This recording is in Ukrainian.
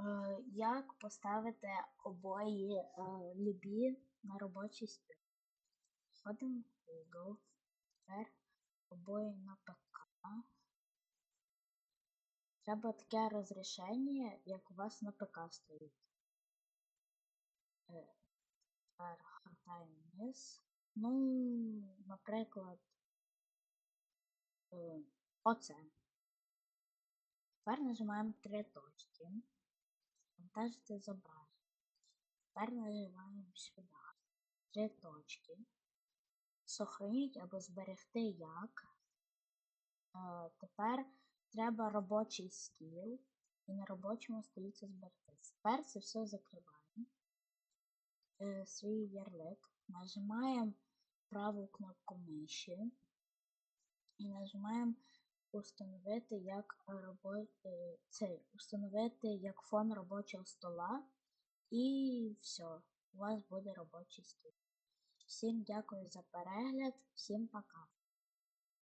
Е, Як поставити обої е, любі на робочий стіл? Входимо в Google, тепер обої на ПК. Треба таке розрішення, як у вас на ПК стоїть. Е. Ну, наприклад, оце. Тепер нажимаємо три точки. Вантажити зображення. Тепер нажимаємо сюди. Три точки. Сохраніть або зберегти як. Е, тепер треба робочий стіл. І на робочому це зберегти. Тепер це все закриваємо. Е, свій ярлик. Нажимаємо праву кнопку миші. І нажимаємо установити як робо... е, цей, установити як фон робочого стола. І все, у вас буде робочий стіл. Всім дякую за перегляд, всім пока.